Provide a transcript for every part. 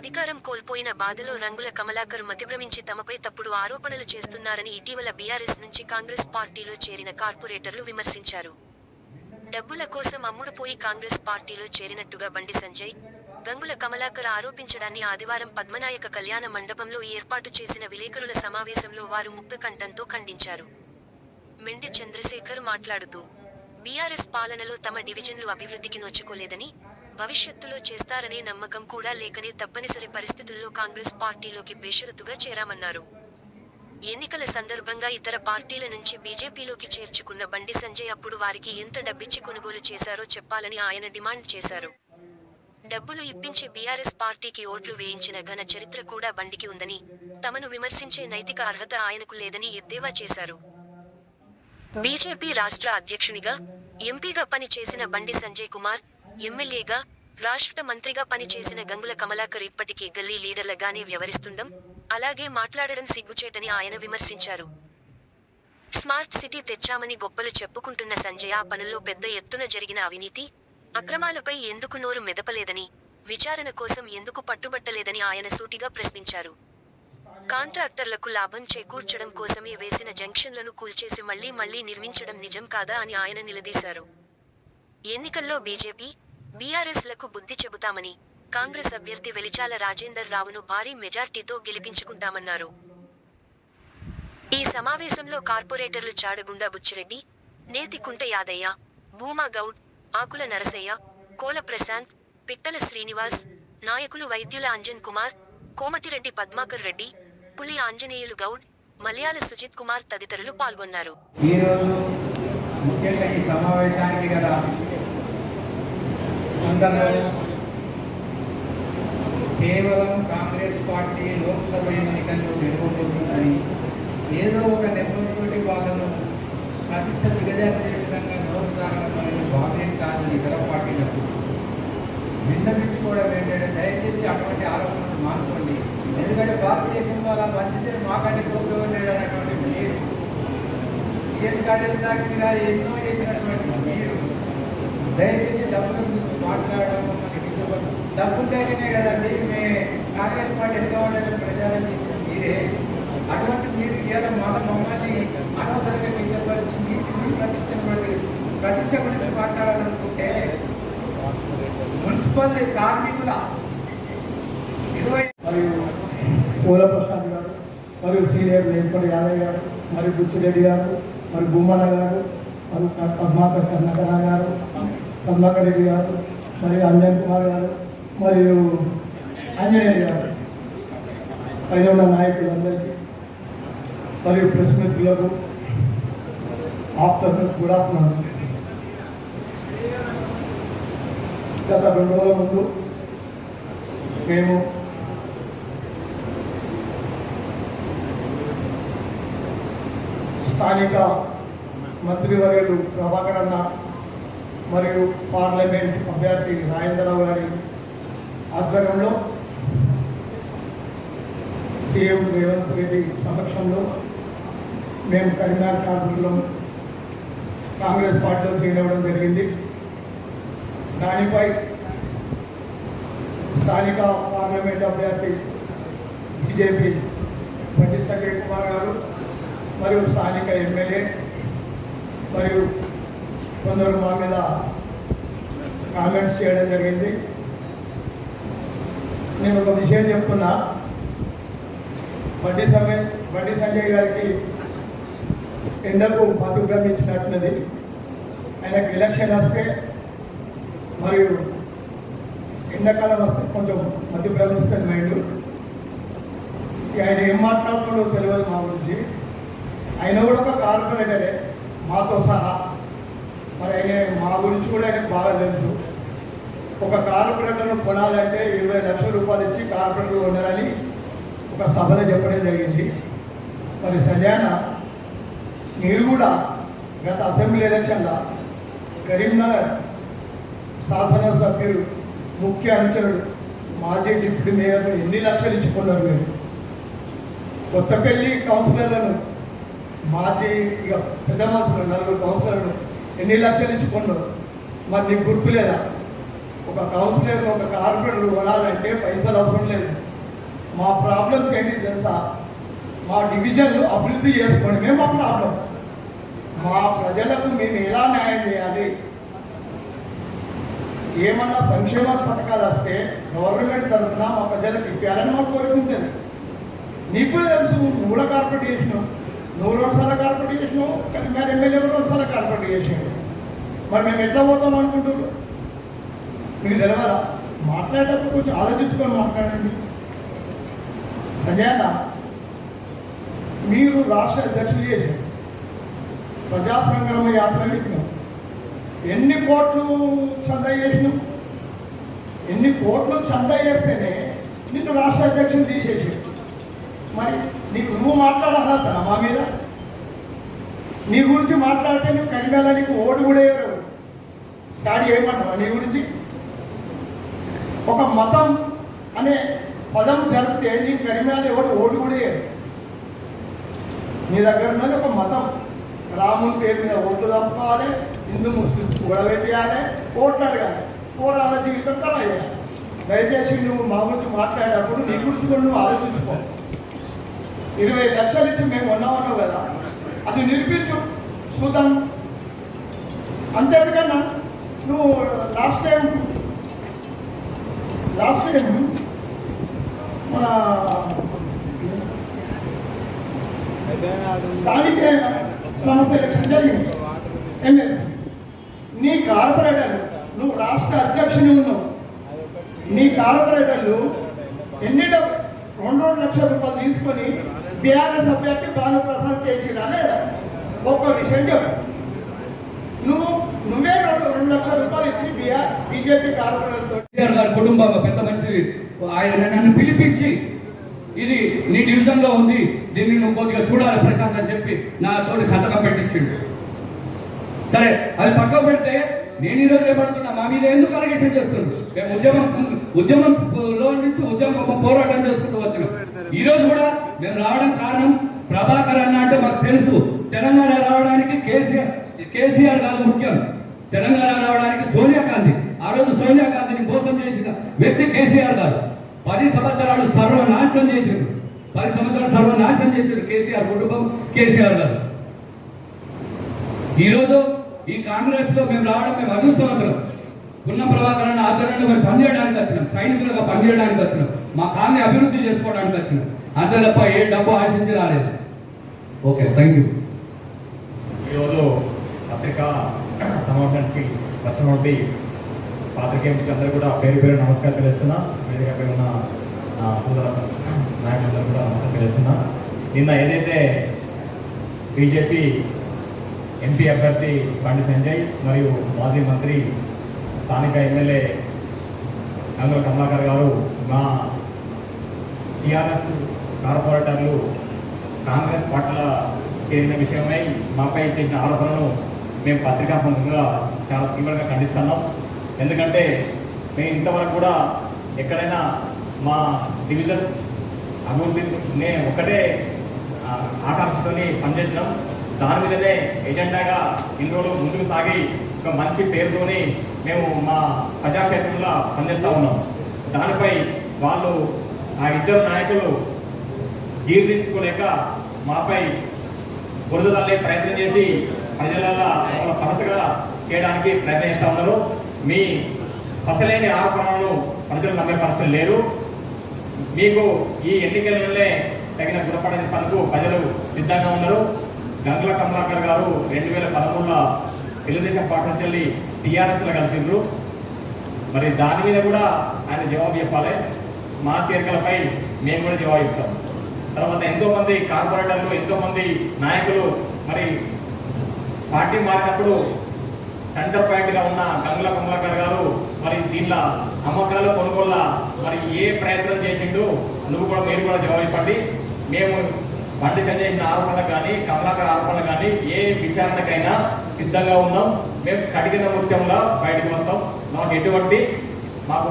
అధికారం కోల్పోయిన బాధలో రంగుల కమలాకర్ మతిభ్రమించి తమపై తప్పుడు ఆరోపణలు చేస్తున్నారని ఇటీవల బీఆర్ఎస్ నుంచి కాంగ్రెస్ పార్టీలో చేరిన కార్పొరేటర్లు విమర్శించారు. డబ్బుల కోసం అమ్ముడుపోయి కాంగ్రెస్ పార్టీలో చేరినట్టుగా బండి సంజయ్ గంగుల కమలాకర్ ఆరోపించడాన్ని ఆదివారం పద్మనాయక కళ్యాణ మండపంలో ఏర్పాటు చేసిన విలేకరుల సమావేశంలో వారు ముక్త కంఠంతో ఖండించారు. మెండి చంద్రశేఖర్ మాట్లాడుతూ బీఆర్ఎస్ పాలనలో తమ డివిజన్లు అభివృద్ధికి నోచుకోలేదని భవిష్యత్తులో చేస్తారనే నమ్మకం కూడా లేకనే తప్పనిసరి పరిస్థితుల్లో కాంగ్రెస్ పార్టీలోకి బేషరతుగా చేరామన్నారు. ఎన్నికల సందర్భంగా ఇతర పార్టీల నుంచి బీజేపీలోకి చేర్చుకున్న బండి సంజయ్ అప్పుడు వారికి ఎంత డబ్బిచ్చి కొనుగోలు చేశారో చెప్పాలని ఆయన డిమాండ్ చేశారు. డబ్బులు ఇప్పించి బీఆర్ఎస్ పార్టీకి ఓట్లు వేయించిన ఘన చరిత్ర కూడా బండికి ఉందని తమను విమర్శించే నైతిక అర్హత ఆయనకు లేదని ఎద్దేవా చేశారు. బీజేపీ రాష్ట్ర అధ్యక్షునిగా ఎంపీగా పనిచేసిన బండి సంజయ్ కుమార్ ఎమ్మెల్యేగా రాష్ట్ర మంత్రిగా పనిచేసిన గంగుల కమలాకర్ ఇప్పటికీ గల్లీ లీడర్లగానే వ్యవహరిస్తుండం అలాగే మాట్లాడడం సిగ్గుచేటని ఆయన విమర్శించారు. స్మార్ట్ సిటీ తెచ్చామని గొప్పలు చెప్పుకుంటున్న సంజయ్ ఆ పనుల్లో పెద్ద ఎత్తున జరిగిన అవినీతి అక్రమాలపై ఎందుకు నోరు మెదపలేదని విచారణ కోసం ఎందుకు పట్టుబట్టలేదని ఆయన సూటిగా ప్రశ్నించారు. కాంట్రాక్టర్లకు లాభం చేకూర్చడం కోసమే వేసిన జంక్షన్లను కూల్చేసి మళ్ళీ మళ్ళీ నిర్మించడం నిజం కాదా అని ఆయన నిలదీశారు. ఎన్నికల్లో బీజేపీ బీఆర్ఎస్లకు బుద్ధి చెబుతామని కాంగ్రెస్ అభ్యర్థి వెలిచాల రాజేందర్ రావును భారీ మెజార్టీతో గెలిపించుకుంటామన్నారు. ఈ సమావేశంలో కార్పొరేటర్లు చాడగుండ బుచ్చిరెడ్డి నేతికుంట యాదయ్య భూమా గౌడ్ ఆకుల నరసయ్య కోల ప్రశాంత్ పిట్టల శ్రీనివాస్ నాయకులు వైద్యుల అంజన్ కుమార్ కోమటిరెడ్డి పద్మాకర్ రెడ్డి పులి ఆంజనేయులు గౌడ్ మలయాళ సుజిత్ కుమార్ తదితరులు పాల్గొన్నారు. ఈరోజు ముఖ్యంగా ఈ సమావేశానికి గల కేవలం కాంగ్రెస్ పార్టీ లోక్సభ ఎన్నికల్లో గెలుపొందుతుందని ఏదో ఒక నెపంతోటి వాళ్ళను ప్రతిష్ట దిగజార్చే విధంగా నోరు భావ్యం కాదని ఇతర పార్టీలకు విన్నపించుకోవడం ఏంటంటే దయచేసి అటువంటి ఆరోపణలు మానుకోండి. ఎందుకంటే భారతదేశం వల్ల మంచిదే మాకంటే గొప్ప అనేటువంటి మీరు. ఏది కాడల సాక్షిగా ఎన్నో చేసినటువంటి దయచేసి డబ్బుల గురించి మాట్లాడడం డబ్బు లేకనే కదండి మే కాంగ్రెస్ పార్టీ ఎంత ప్రచారం చేసిన మీరే. అటువంటి మీరు కేవలం మన మమ్మల్ని అనవసరంగా కించపరిచి మీకు మీ ప్రతిష్ట గురించి- ప్రతిష్ట గురించి మాట్లాడాలనుకుంటే మున్సిపల్ కార్మికుల ఇరవై మరియు పూల ప్రసాద్ గారు మరియు సీనియర్ వెంకట యాదవ్ గారు మరియు బుచ్చిరెడ్డి గారు మరియు బొమ్మన గారు మరియు పద్మాకర్ కర్ణకరా గారు కమలాకరెడ్డి గారు మరియు అంజన్ కుమార్ గారు మరియు ఆంజనేయ గారు పైన ఉన్న నాయకులందరికీ మరియు ప్రెస్ మిత్రులకు ఆఫ్టర్ గుడ్ ఆఫ్టర్నూన్. గత రెండు రోజుల ముందు మేము స్థానిక మంత్రివర్యులు ప్రభాకర్ అన్న మరియు పార్లమెంట్ అభ్యర్థి రాజేంద్రరావు గారి ఆధ్వర్యంలో సీఎం రేవంత్ రెడ్డి సమక్షంలో మేము కరీంనగర్ కార్మికులం కాంగ్రెస్ పార్టీలో చేరవడం జరిగింది. దానిపై స్థానిక పార్లమెంట్ అభ్యర్థి బీజేపీ బండి సంజయ్ కుమార్ గారు మరియు స్థానిక ఎమ్మెల్యే మరియు కొందరు మా మీద కామెంట్స్ చేయడం జరిగింది. నేను ఒక విషయం చెప్తున్నా. బండి సమయ బండి సంజయ్ గారికి ఎండకు మధుగ్రం ఇచ్చినట్లున్నది ఆయనకు ఎలక్షన్ వస్తే మరియు ఎండాకాలం వస్తే కొంచెం మధ్య భ్రమిస్తుంది మైండ్. ఆయన ఏం మాట్లాడుతున్నాడో తెలియదు మా గురించి. ఆయన కూడా ఒక కార్పొరేటరే. మాతో సహా మరి ఆయన మా గురించి కూడా ఆయనకు బాగా తెలుసు. ఒక కార్పొరేటర్ను కొనాలంటే ఇరవై లక్షల రూపాయలు ఇచ్చి కార్పొరేటర్ కొనాలని ఒక సభలో చెప్పడం జరిగింది. మరి సజాన మీరు కూడా గత అసెంబ్లీ ఎలక్షన్లో కరీంనగర్ శాసనసభ్యుడు ముఖ్య అనుచరుడు మాజీ డిప్యూటీ మేయర్ ఎన్ని లక్షలు ఇచ్చుకున్నారు మీరు? కొత్తపల్లి కౌన్సిలర్లను మాజీ ఇక పెద్ద మనుషులు నలుగురు కౌన్సిలర్లు ఎన్ని లక్షలు ఇచ్చుకున్నారు మరి నీకు గుర్తు లేదా? ఒక కౌన్సిలర్ ఒక కార్పొరేటర్ కొనాలంటే పైసలు అవసరం లేదు. మా ప్రాబ్లమ్స్ ఏంటి తెలుసా? మా డివిజన్లు అభివృద్ధి చేసుకోవడమే మా ప్రాబ్లం మా ప్రజలకు మేము ఎలా న్యాయం చేయాలి? ఏమన్నా సంక్షేమ పథకాలు వస్తే గవర్నమెంట్ తరఫున మా ప్రజలకు ఇప్పాలని మా కోరుకుంటుంది నీకు తెలుసు నువ్వు కూడా కార్పొరేట్ చేసినావు. నువ్వు రెండు సార్లు కార్పొరేట్ చేసినావు కానీ మేము ఎమ్మెల్యే కూడా రెండు సార్లు కార్పొరేట్ చేసినావు మరి మేము ఎట్లా పోతాం అనుకుంటున్నాం మీకు తెలవాలా? మాట్లాడేటప్పుడు కొంచెం ఆలోచించుకొని మాట్లాడండి. సంజయ్ మీరు రాష్ట్ర అధ్యక్షులు చేశారు. ప్రజా సంగ్రామ యాత్ర పెట్టినాం ఎన్ని కోట్లు చందా చేసినాం? ఎన్ని కోట్లు చందా చేస్తేనే నిన్ను రాష్ట్ర అధ్యక్షులు తీసేసి మరి నీకు నువ్వు మాట్లాడాలన్నా మా మీద? నీ గురించి మాట్లాడితే నువ్వు కనివేళ నీకు ఓటు కూడా వేయరు. డాడీ ఏమన్నావు నీ గురించి? ఒక మతం అనే పదం జరిపితే నీ కరిమేళ ఎవడు ఓటు కూడా వేయరు. నీ దగ్గర ఉన్నది ఒక మతం. రాముని పేరు మీద ఓట్లు తప్పుకోవాలి హిందూ ముస్లిమ్స్ కూడా ఓట్లు అడగాలి పోరాళ్ళ జీవితం తల దయచేసి నువ్వు మా గురించి మాట్లాడేటప్పుడు నీ గురించి కూడా నువ్వు ఆలోచించుకోవాలి ఇరవై లక్షలు ఇచ్చి మేము ఉన్నామన్నావు కదా. అది నిరూపించు చూద్దాం. అంతేకన్నా నువ్వు లాస్ట్ టైం లాస్ట్ టైం మన స్థానిక సంస్థ ఎలక్షన్ జరిగింది. ఎమ్మెల్సీ నీ కార్పొరేటర్ నువ్వు రాష్ట్ర అధ్యక్షుని ఉన్నావు. నీ కార్పొరేటర్లు ఎన్ని రెండు రెండు లక్షల రూపాయలు తీసుకొని బీఆర్ఎస్ అభ్యర్థి భానుప్రసాద్ చేసిరా లేదా? ఒక్క విషయం చెప్పు. నువ్వు నువ్వే రెండు రెండు లక్షల రూపాయలు ఇచ్చి బీఆర్ బీజేపీ కార్పొరేటర్తో గారి కుటుంబం పెద్ద మనిషి ఆయన నన్ను పిలిపించి ఇది నీ డివిజన్లో ఉంది దీన్ని నువ్వు కొద్దిగా చూడాలి ప్రశాంత్ అని చెప్పి నా తోటి సంతకం పెట్టించిండు. సరే అది పక్కకు పెడితే నేను ఈరోజు ఏమడుతున్నా మా మీద ఎందుకు అలగేషన్ చేస్తుంది మేము ఉద్యమం ఉద్యమంలో నుంచి ఉద్యమం పోరాటం చేసుకుంటూ వచ్చినాం. ఈ రోజు కూడా మేము రావడం కారణం ప్రభాకర్ అన్న అంటే మాకు తెలుసు. తెలంగాణ రావడానికి కేసీఆర్ కేసీఆర్ కాదు ముఖ్యం. తెలంగాణ రావడానికి సోనియా గాంధీ. ఆ రోజు సోనియా గాంధీని మోసం చేసిన వ్యక్తి కేసీఆర్ గారు. పది సంవత్సరాలు సర్వనాశనం చేసిండు. పది సంవత్సరాలు సర్వనాశనం చేసిండు కేసీఆర్ కుటుంబం కేసీఆర్ గారు. ఈరోజు ఈ కాంగ్రెస్లో మేము రావడం మేము అదృష్టవంతులం. ఉన్న ప్రభాకర్ అన్న ఆధ్వర్యంలో మేము పనిచేయడానికి వచ్చినాం. సైనికులుగా పనిచేయడానికి వచ్చినాం. మా కాలనీ అభివృద్ధి చేసుకోవడానికి వచ్చినాం. అంతే తప్ప ఏ డబ్బు ఆశించి రాలేదు. ఓకే థ్యాంక్ యూ ఈరోజు పత్రికా సమావేశానికి వచ్చినటువంటి పాత్రికేయులందరూ కూడా పేరు పేరు నమస్కారం తెలుస్తున్నా. వేదికపై ఉన్న సోదర నాయకులందరూ కూడా నమస్కారం తెలుస్తున్నా. నిన్న ఏదైతే బీజేపీ ఎంపీ అభ్యర్థి బండి సంజయ్ మరియు మాజీ మంత్రి స్థానిక ఎమ్మెల్యే కంగుల కమలాకర్ గారు మా టీఆర్ఎస్ కార్పొరేటర్లు కాంగ్రెస్ పార్టీల చేరిన విషయమై మాపై చేసిన ఆరోపణలను మేము పత్రికాపంగా చాలా తీవ్రంగా ఖండిస్తున్నాం. ఎందుకంటే మేము ఇంతవరకు కూడా ఎక్కడైనా మా డివిజన్ అభివృద్ధిని నే ఒకటే ఆకాంక్షతోని పనిచేసినాం. దాని మీదనే ఎజెండాగా ఇన్ని రోజులు ముందుకు సాగి ఒక మంచి పేరుతోని మేము మా ప్రజాక్షేత్రంలో పనిచేస్తూ ఉన్నాం. దానిపై వాళ్ళు ఆ ఇద్దరు నాయకులు జీర్ణించుకోలేక మాపై బురద తల్లే ప్రయత్నం చేసి ప్రజలల్లో పరసగా చేయడానికి ప్రయత్నిస్తూ ఉన్నారు. మీ పసలేని ఆరోపణలను ప్రజలు నమ్మే పరిస్థితులు లేరు మీకు ఈ ఎన్నికలనే తగిన గుణపడని పనులకు ప్రజలు సిద్ధంగా ఉన్నారు. గంగుల కమలాకర్ గారు రెండు వేల పదమూడులో తెలుగుదేశం పార్టీ నుంచి వెళ్ళి టీఆర్ఎస్లో కలిసిండ్రు. మరి దాని మీద కూడా ఆయన జవాబు చెప్పాలి. మా చేరికలపై మేము కూడా జవాబు ఇస్తాం. తర్వాత ఎంతో మంది కార్పొరేటర్లు ఎంతో మంది నాయకులు మరి పార్టీ మారినప్పుడు సెంటర్ పాయింట్గా ఉన్న గంగుల కమలాకర్ గారు మరి దీనిలో అమ్మకాలు కొనుగోళ్ళ మరి ఏ ప్రయత్నం చేసిండు నువ్వు కూడా మీరు కూడా జవాబు ఇవ్వండి. మేము బండి సంజయించిన చేసిన కానీ కమలాకర్ ఆరోపణలు కానీ ఏ విచారణకైనా సిద్ధంగా ఉన్నాం. మేము కడిగిన ముఖ్యంగా బయటకు వస్తాం. మాకు ఎటువంటి మాకు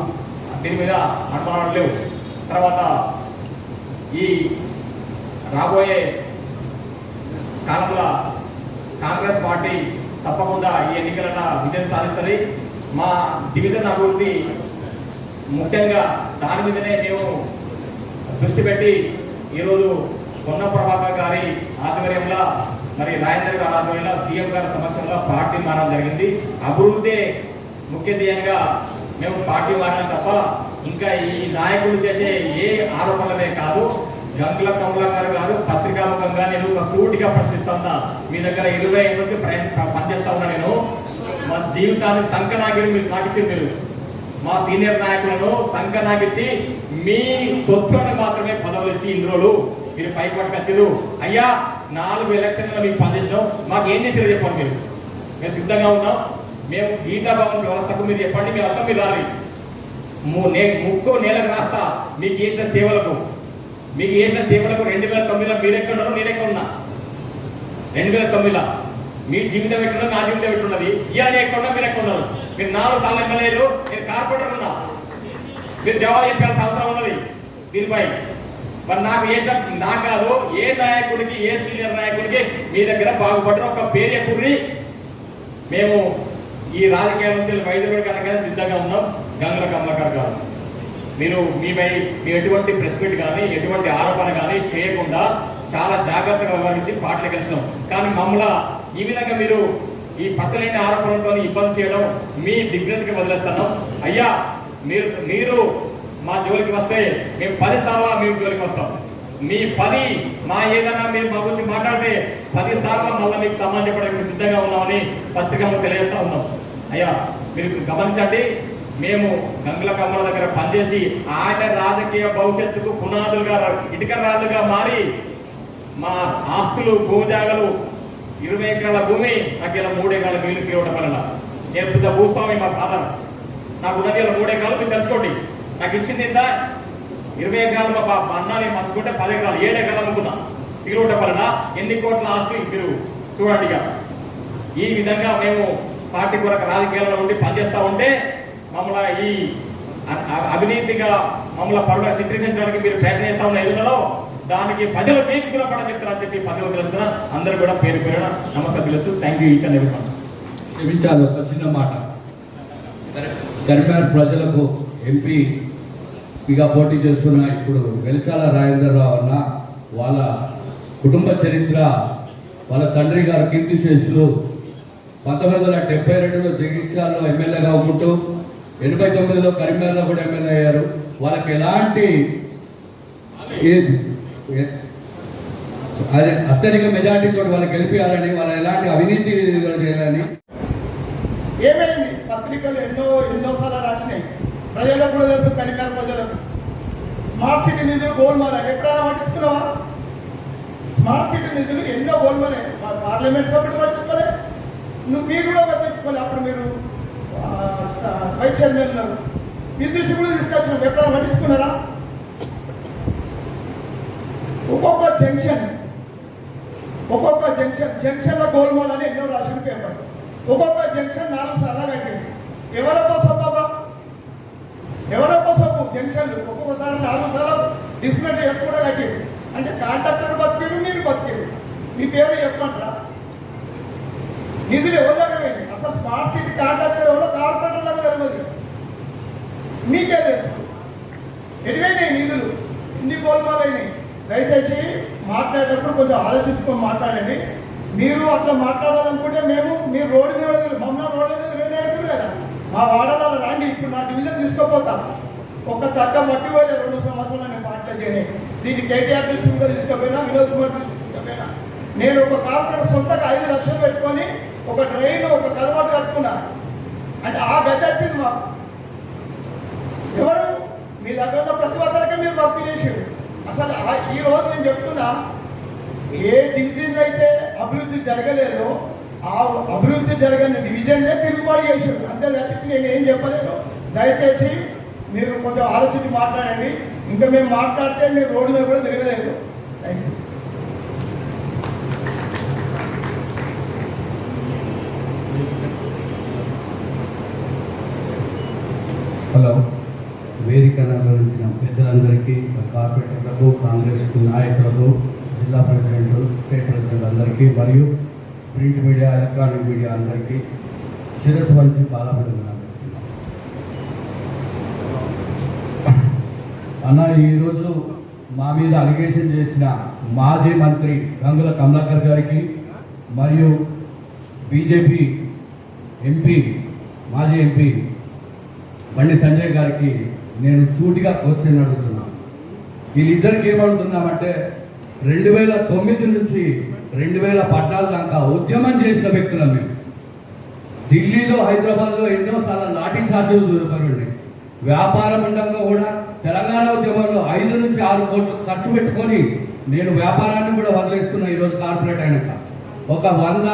దీని మీద అనుమానాలు లేవు. తర్వాత ఈ రాబోయే కాలంలో కాంగ్రెస్ పార్టీ తప్పకుండా ఈ ఎన్నికల విజయం సాధిస్తుంది. మా డివిజన్ అభివృద్ధి ముఖ్యంగా దాని మీదనే మేము దృష్టి పెట్టి ఈరోజు పొన్న ప్రభాకర్ గారి ఆధ్వర్యంలో మరి రాజేంద్ర గారి ఆధ్వర్యంలో సీఎం గారి సమక్షంలో పార్టీ మారడం జరిగింది. అభివృద్ధి ముఖ్య ధ్యేయంగా మేము పార్టీ మారడం తప్ప ఇంకా ఈ నాయకులు చేసే ఏ ఆరోపణలే కాదు. గంగుల కమలాకర్ గారు పత్రికాముఖంగా నేను ఒక సూటిగా ప్రశ్నిస్తున్నా మీ దగ్గర ఇరవై ఐదు నుంచి ప్రయత్న పనిచేస్తా ఉన్నా నేను. మా జీవితాన్ని సంకనాగిరి మీరు నాకు మీరు. మా సీనియర్ నాయకులను సంకనాగిచ్చి మీ పొత్తులను మాత్రమే పదవులు ఇచ్చి ఇన్ని రోజులు మీరు పై పట్టుకొచ్చారు అయ్యా నాలుగు ఎలక్షన్లో మీకు పనిచేసినాం. మాకు ఏం చేసారో చెప్పండి మీరు. మేము సిద్ధంగా ఉన్నాం. మేము గీతా భవన్ వ్యవస్థకు మీరు చెప్పండి మీ అర్థం మీరు రాలి ముక్కు నేలకు రాస్తా మీకు చేసిన సేవలకు. మీకు చేసిన సేవలకు రెండు వేల తొమ్మిదిలో మీరు ఎక్కడ నేను ఉన్నా? రెండు వేల తొమ్మిదిలో. మీ జీవితం ఎట్టున్నది నా జీవితం ఎట్టున్నది ఇవాళ ఎక్కడ మీరు ఎక్కడ ఉన్నారు? మీరు నాలుగు సార్లు ఎమ్మెల్యేలు నేను కార్పొరేటర్ ఉన్నా. మీరు జవాబు చెప్పాల్సిన అవసరం ఉన్నది. దీనిపై మరి నాకు చేసిన నా కాదు ఏ నాయకుడికి ఏ సీనియర్ నాయకుడికి మీ దగ్గర బాగుపడిన ఒక పేరు ఎప్పుడు మేము ఈ రాజకీయాల నుంచి బయటపడి కనుక సిద్ధంగా ఉన్నాం. గంగుల కమలకర్ గారు మీరు మీపై మీ ఎటువంటి ప్రెస్ మీట్ కానీ ఎటువంటి ఆరోపణ కానీ చేయకుండా చాలా జాగ్రత్తగా వ్యవహరించి పాటలు కలిసినాం. కానీ మమ్మల్ని ఈ విధంగా మీరు ఈ పసలైన ఆరోపణలతో ఇబ్బంది చేయడం మీ డిగ్నెట్కి వదిలేస్తాను. అయ్యా మీరు మీరు మా జోలికి వస్తే మేము పది సార్లు మీ జోలికి వస్తాం. మీ పని మా ఏదైనా మీరు మా గురించి మాట్లాడితే పది సార్లు మళ్ళీ మీకు సమాధానం చెప్పడానికి సిద్ధంగా ఉన్నామని పత్రికలో తెలియజేస్తా ఉన్నాం. అయ్యా మీరు గమనించండి మేము గంగుల కమ్మల దగ్గర పనిచేసి ఆయన రాజకీయ భవిష్యత్తుకు పునాదులుగా ఇటుక రాళ్ళుగా మారి మా ఆస్తులు భూజాగలు ఇరవై ఎకరాల భూమి నాకు ఇలా మూడు ఎకరాల నీళ్ళు తీయడం వలన. నేను పెద్ద భూస్వామి మా ఫాదర్ నాకు ఉన్నది ఇలా మూడు ఎకరాలు మీరు తెలుసుకోండి. నాకు ఇచ్చింది ఇంత ఇరవై ఎకరాలు మా అన్నాన్ని మంచుకుంటే పది ఎకరాలు ఏడు ఎకరాలు అమ్ముకున్నా తీరవడం వలన ఎన్ని కోట్ల ఆస్తులు మీరు చూడండి ఈ విధంగా మేము పార్టీ కొరకు రాజకీయాల్లో ఉండి పనిచేస్తూ ఉంటే మమ్మల్ని ఈ అవినీతిగా మమ్మల్ని పరుల చిత్రీకరించడానికి మీరు ప్రయత్నం చేస్తా ఉన్న ఎదురులో దానికి ప్రజలు మీకు గుణపడ చెప్తారని చెప్పి పదవి తెలుస్తున్నా. అందరూ కూడా పేరు పేరున నమస్తే తెలుసు థ్యాంక్ యూ ఇచ్చాను అండ్ క్షమించాలి ఒక చిన్న మాట. కరీంనగర్ ప్రజలకు ఎంపీ ఇక పోటీ చేస్తున్న ఇప్పుడు వెలిచాల రాజేంద్రరావు అన్న వాళ్ళ కుటుంబ చరిత్ర వాళ్ళ తండ్రి గారు కీర్తి చేసులు పంతొమ్మిది వందల డెబ్బై రెండులో జగిత్యాలలో ఎమ్మెల్యేగా ఉంటూ ఎనభై తొమ్మిదిలో కరీంనగర్లో కూడా ఎమ్మెల్యే అయ్యారు. వాళ్ళకి ఎలాంటి అదే అత్యధిక మెజార్టీతో వాళ్ళు గెలిపించాలని వాళ్ళు ఎలాంటి అవినీతి చేయాలని. ఏమైంది? పత్రికలు ఎన్నో ఎన్నోసార్లు రాసినాయి. ప్రజలకు కూడా తెలుసు కరీంనగర్ ప్రజలకు. స్మార్ట్ సిటీ నిధులు గోల్మాల ఎప్పుడైనా పట్టించుకున్నావా? స్మార్ట్ సిటీ నిధులు ఎన్నో గోల్మాలే. పార్లమెంట్ సభ్యులు పట్టించుకోలేదు నువ్వు మీరు కూడా పట్టించుకోలే అప్పుడు మీరు వైస్ చైర్మన్ ఉన్నారు. మీ దృష్టి కూడా తీసుకొచ్చిన ఎప్పుడైనా పట్టించుకున్నారా ఒక్కొక్క జంక్షన్ ఒక్కొక్క జంక్షన్ జంక్షన్ల గోల్మాల్ అని ఎన్నో రాసిన పేపర్ ఒక్కొక్క జంక్షన్ నాలుగు సార్లు కట్టింది. ఎవరప్ప సొప్ప ఎవరప్ప సొప్పు జంక్షన్లు. ఒక్కొక్కసారి నాలుగు సార్లు డిస్మెంట్ చేసి కూడా కట్టింది. అంటే కాంట్రాక్టర్ బతికేవి మీరు బతికేవి మీ పేరు చెప్పమంటారా? నిధులు ఎవరి దగ్గర అసలు స్మార్ట్ సిటీ కాంట్రాక్టర్ ఎవరో కార్పొరేటర్ దగ్గర తెలియదు మీకే తెలుసు. ఎటువైనాయి నిధులు? ఎన్ని గోల్మాలైనాయి దయచేసి మాట్లాడేటప్పుడు కొంచెం ఆలోచించుకొని మాట్లాడండి. మీరు అట్లా మాట్లాడాలనుకుంటే మేము మీరు రోడ్డు మీద మమ్మల్ని రోడ్డు మీద వెళ్ళేట్టు కదా. మా వాడలో రాండి ఇప్పుడు నా డివిజన్ తీసుకోపోతా. ఒక తగ్గ మట్టి పోయే రెండు సంవత్సరాలు నేను మాట్లాడి దీన్ని కేటీఆర్ కూడా తీసుకుపోయినా వినోద్ కుమార్ దృష్టి తీసుకుపోయినా. నేను ఒక కార్పొరేట్ సొంతగా ఐదు లక్షలు పెట్టుకొని ఒక ట్రైన్ ఒక కలవాటు కట్టుకున్నా. అంటే ఆ గతి వచ్చింది మాకు. ఎవరు? మీ దగ్గర ఉన్న ప్రతి ఒక్కరికి మీరు భక్తి చేసేది అసలు ఆ- ఈ రోజు నేను చెప్తున్నా ఏ డివిజన్లో అయితే అభివృద్ధి జరగలేదు ఆ అభివృద్ధి జరగని డివిజన్లే తిరుగుబాటు చేసారు అంతే తప్పించి నేను ఏం చెప్పలేదు దయచేసి మీరు కొంచెం ఆలోచించి మాట్లాడండి. ఇంకా మేము మాట్లాడితే మీరు రోడ్డు మీద కూడా తిరగలేదు. థ్యాంక్ యూ వేదికను పెద్దలందరికీ కార్పొరేటర్లకు కాంగ్రెస్ నాయకులకు జిల్లా ప్రెసిడెంట్ స్టేట్ ప్రెసిడెంట్ అందరికీ మరియు ప్రింట్ మీడియా ఎలక్ట్రానిక్ మీడియా అందరికీ శిరస్సు వంచి బాలపడుతున్నాను అన్న ఈరోజు మా మీద అలిగేషన్ చేసిన మాజీ మంత్రి గంగుల కమలాకర్ గారికి మరియు బీజేపీ ఎంపీ మాజీ ఎంపీ బండి సంజయ్ గారికి నేను సూటిగా క్వశ్చన్ అడుగుతున్నాను వీళ్ళిద్దరికి ఏమడుగుతున్నామంటే రెండు వేల తొమ్మిది నుంచి రెండు వేల పద్నాలుగు దాకా ఉద్యమం చేసిన వ్యక్తులం మేము. ఢిల్లీలో హైదరాబాద్లో ఎన్నోసార్లు లాఠీ చార్జీలు దొరకరండి వ్యాపార మండలంలో కూడా తెలంగాణ ఉద్యమంలో ఐదు నుంచి ఆరు కోట్లు ఖర్చు పెట్టుకొని నేను వ్యాపారాన్ని కూడా వదిలేసుకున్నా ఈరోజు కార్పొరేట్ అయినాక. ఒక వంద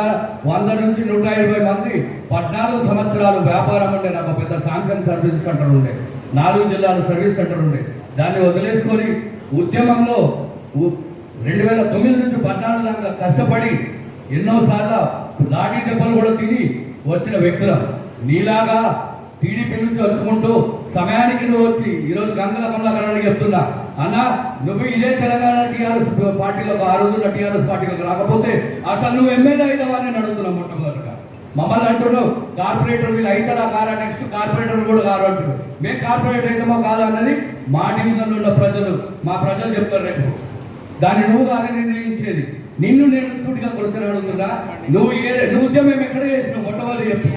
వంద నుంచి నూట ఇరవై మంది పద్నాలుగు సంవత్సరాలు వ్యాపారం ఉండే నాకు పెద్ద శాంక్షన్ సర్వీస్ సెంటర్ ఉండే. నాలుగు జిల్లాల సర్వీస్ సెంటర్ ఉండే. దాన్ని వదిలేసుకొని ఉద్యమంలో రెండు వేల తొమ్మిది నుంచి పద్నాలుగు దాకా కష్టపడి ఎన్నోసార్లు లాఠీ దెబ్బలు కూడా తిని వచ్చిన వ్యక్తులం. నీలాగా టీడీపీ నుంచి వచ్చుకుంటూ సమయానికి నువ్వు వచ్చి ఈరోజు గంగల కమలాకరణ చెప్తున్నా. అన్న నువ్వు ఇదే తెలంగాణ టీఆర్ఎస్ పార్టీలకు ఆ రోజుల్లో టీఆర్ఎస్ పార్టీలకు రాకపోతే అసలు నువ్వు ఎమ్మెల్యే అయినవా నేను అడుగుతున్నా మొట్టమొదటి. మమ్మల్ని అంటున్నావు కార్పొరేటర్ వీళ్ళు అవుతాడా కారా? నెక్స్ట్ కార్పొరేటర్ కూడా కారు అంటున్నారు మేము కార్పొరేటర్ అవుతామో కాదా? అన్నది మా డివిజన్లో ఉన్న ప్రజలు మా ప్రజలు చెప్తారు రేపు. దాన్ని నువ్వు కానీ నిర్ణయించేది. నిన్ను నేను సూటిగా కూర్చొని అడుగుతున్నా నువ్వు ఏ నువ్వు ఉద్యమం ఎక్కడ చేసినావు? మొట్టమొదటి చెప్పు.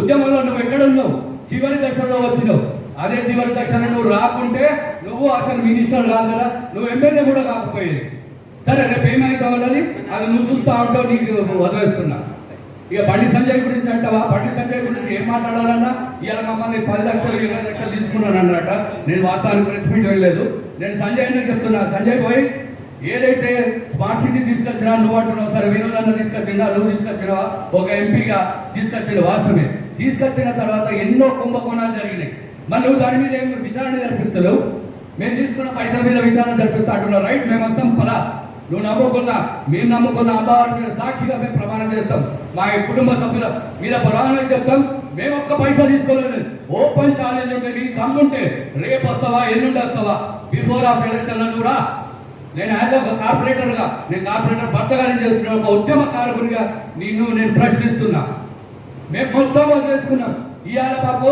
ఉద్యమంలో నువ్వు ఎక్కడ ఉన్నావు? చివరి దశలో వచ్చినావు. అదే చివరి దశలో నువ్వు రాకుంటే నువ్వు అసలు మినిస్టర్ కాదు కదా. నువ్వు ఎమ్మెల్యే కూడా కాకపోయేది. సరే రేపు ఏమైతే అన్నది? అది నువ్వు చూస్తా ఉంటావు నీకు వదిలేస్తున్నా. ఇక బండి సంజయ్ గురించి అంటావా? బండి సంజయ్ గురించి ఏం మాట్లాడాలన్నా? ఇవాళ మమ్మల్ని పది లక్షలు ఇరవై లక్షలు తీసుకున్నాను అన్నట నేను వాస్తవానికి ప్రెస్ మీట్ వెళ్ళలేదు నేను సంజయ్ అని చెప్తున్నా. సంజయ్ పోయి ఏదైతే స్మార్ట్ సిటీ తీసుకొచ్చినా నువ్వు అంటున్నావు సరే వినోద్ అన్న తీసుకొచ్చినా నువ్వు తీసుకొచ్చినావా? ఒక ఎంపీగా తీసుకొచ్చిన వాస్తవమే. తీసుకొచ్చిన తర్వాత ఎన్నో కుంభకోణాలు జరిగినాయి. మరి నువ్వు దాని మీద ఏమి విచారణ జరిపిస్తలేవు? మేము తీసుకున్న పైసల మీద విచారణ జరిపిస్తా అంటున్నావు. రైట్ మేము వస్తాం పలా నువ్వు నమ్ముకున్నా మేము నమ్ముకున్న అమ్మవారి మీద సాక్షిగా మేము ప్రమాణం చేస్తాం. మా కుటుంబ సభ్యుల మీద ప్రమాణం చెప్తాం. మేము ఒక్క పైసా తీసుకోలేదు. ఓపెన్ ఛాలెంజ్ ఉంటే నీ తమ్ముంటే రేపు వస్తావా ఎల్లుండి వస్తావా? బిఫోర్ ఆఫ్ ఎలక్షన్ నువ్వు నేను యాజ్ ఒక కార్పొరేటర్గా నేను కార్పొరేటర్ భర్తగా నేను చేస్తున్న ఒక ఉద్యమకారకునిగా నిన్ను నేను ప్రశ్నిస్తున్నా. మేము మొత్తం చేసుకున్నాం ఇవాళ మాకు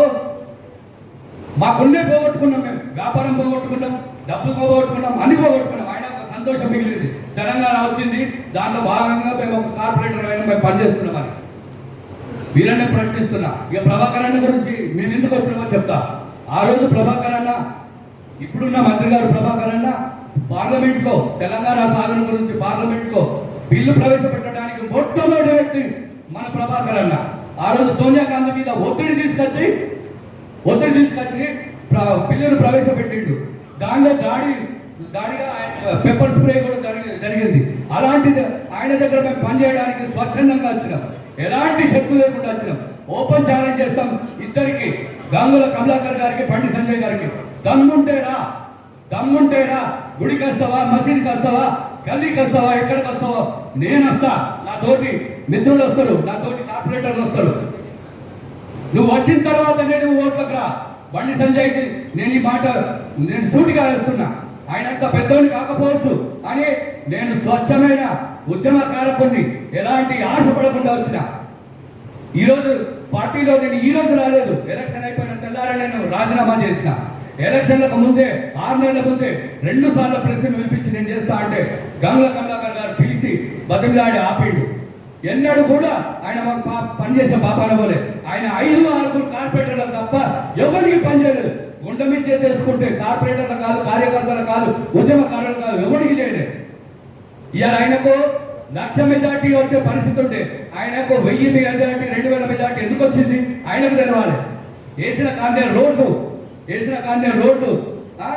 మాకున్నే పోగొట్టుకున్నాం మేము. వ్యాపారం పోగొట్టుకున్నాం. డబ్బులు పోగొట్టుకున్నాం. అన్ని పోగొట్టుకున్నాం. సంతోషం మిగిలింది తెలంగాణ వచ్చింది దాంట్లో భాగంగా మేము ఒక కార్పొరేటర్ అయినా మేము పనిచేస్తున్నాం అని వీళ్ళనే ప్రశ్నిస్తున్నా. ఇక ప్రభాకర్ అన్న గురించి మేము ఎందుకు వచ్చినామో చెప్తా. ఆ రోజు ప్రభాకర్ అన్న ఇప్పుడున్న మంత్రి గారు ప్రభాకర్ అన్న పార్లమెంట్లో తెలంగాణ సాధన గురించి పార్లమెంట్లో బిల్లు ప్రవేశపెట్టడానికి మొట్టమొదటి వ్యక్తి మన ప్రభాకర్ అన్న. ఆ రోజు సోనియా గాంధీ మీద ఒత్తిడి తీసుకొచ్చి ఒత్తిడి తీసుకొచ్చి బిల్లును ప్రవేశపెట్టిండు. దానిలో దాడి దాడిగా ఆయన పెప్పర్ స్ప్రే కూడా జరిగి- జరిగింది. అలాంటిది ఆయన దగ్గర మేము పనిచేయడానికి స్వచ్ఛందంగా వచ్చినాం. ఎలాంటి శక్తి లేకుండా వచ్చినాం. ఓపెన్ ఛాలెంజ్ చేస్తాం ఇద్దరికి గంగుల కమలాకర్ గారికి బండి సంజయ్ గారికి. దమ్ముంటేనా? దమ్ముంటేనా? గుడికి వస్తావా? మసీద్కి వస్తావా? గల్లీకి వస్తావా? ఎక్కడికి వస్తావా? నేను వస్తా. నా తోటి మిత్రులు వస్తారు. నా తోటి కార్పొరేటర్లు వస్తారు. నువ్వు వచ్చిన తర్వాత నేను ఓట్లకు రా. బండి సంజయ్కి నేను ఈ మాట నేను సూటిగా వేస్తున్నా. ఆయన అంత పెద్దోని కాకపోవచ్చు. అని నేను స్వచ్ఛమైన ఉద్యమకారకుని ఎలాంటి ఆశ పడకుండా వచ్చిన. ఈరోజు పార్టీలో నేను ఈ రోజు రాలేదు. ఎలక్షన్ అయిపోయిన తెల్లారే నేను రాజీనామా చేసిన. ఎలక్షన్లకు ముందే ఆరు నెలల ముందే రెండు సార్లు ప్రెస్ వినిపించి నేను చేస్తా అంటే గంగుల కమలాకర్ గారు పిలిచి బతిమిలాడి ఆపిండు. ఎన్నడూ కూడా ఆయన మాకు పనిచేసే పాపాన పోలే. ఆయన ఐదు ఆరుగురు కార్పొరేటర్లకు తప్ప ఎవరికి పనిచేయలేదు గుండె మీద చేసుకుంటే కాదు కార్యకర్తల కాదు ఉద్యమకారులు కాదు ఎవరికి చేయలేదు ఇవాళ ఆయనకు లక్ష మెజార్టీ వచ్చే పరిస్థితి ఉంటే ఆయనకు వెయ్యి మెజార్టీ రెండు వేల మెజార్టీ ఎందుకు వచ్చింది? ఆయనకు తెలవాలి. వేసిన కాందే రోడ్డు వేసిన కాందే రోడ్డు. ఆ,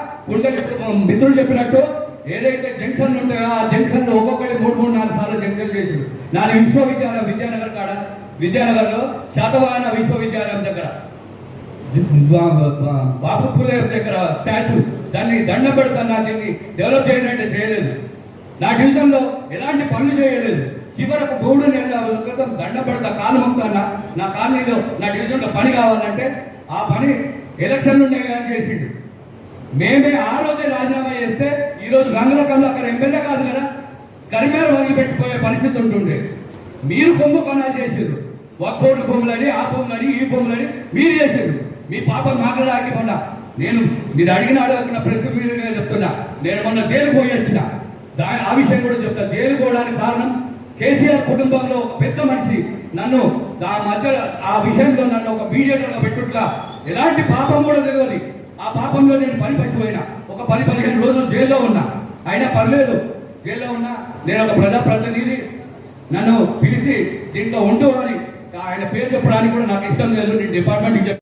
మిత్రులు చెప్పినట్టు ఏదైతే జంక్షన్లు ఉంటాయో ఆ జంక్షన్లు ఒక్కొక్కటి మూడు మూడు నాలుగు సార్లు జంక్షన్ చేసింది నాలుగు విశ్వవిద్యాలయం విద్యానగర్ కాడ విద్యానగర్లో శాతవాహన విశ్వవిద్యాలయం దగ్గర. బా- బాపు పులే దగ్గర స్టాచ్యూ దాన్ని దండ పెడుతున్నా దీన్ని డెవలప్ చేయాలంటే చేయలేదు నా డివిజన్లో ఎలాంటి పనులు చేయలేదు చివరకు మూడు నెలల క్రితం దండ పెడతా కాలు మొక్కుతున్నా నా కాలనీలో నా డివిజన్లో పని కావాలంటే ఆ పని ఎలక్షన్ నుండి చేసిండు మేమే ఆ రోజే రాజీనామా చేస్తే ఈరోజు రోజు కళ్ళు అక్కడ ఎమ్మెల్యే కాదు కదా కరిమేర వదిలిపెట్టిపోయే పరిస్థితి ఉంటుండే మీరు కుంభకోణాలు చేసారు ఒక్కోటి భూములని ఆ భూములని ఈ భూములని మీరు చేసారు మీ పాపం మాట్లాడాకి మొన్న నేను మీరు అడిగిన అడగకున్న ప్రెస్ మీడియా చెప్తున్నా. నేను మొన్న జైలు పోయి వచ్చిన. దా ఆ విషయం కూడా చెప్తా. జైలు పోవడానికి కారణం కేసీఆర్ కుటుంబంలో ఒక పెద్ద మనిషి నన్ను ఆ మధ్య ఆ విషయంలో నన్ను ఒక మీడియేటర్గా పెట్టుట్లా ఎలాంటి పాపం కూడా తెలియదు. ఆ పాపంలో నేను పని పసిపోయినా. ఒక పది పదిహేను రోజులు జైల్లో ఉన్నా. అయినా పర్లేదు. జైల్లో ఉన్నా. నేను ఒక ప్రజాప్రతినిధి. నన్ను పిలిచి దీంట్లో ఉండు అని ఆయన పేరు చెప్పడానికి కూడా నాకు ఇష్టం లేదు. నేను డిపార్ట్మెంట్కి చెప్పి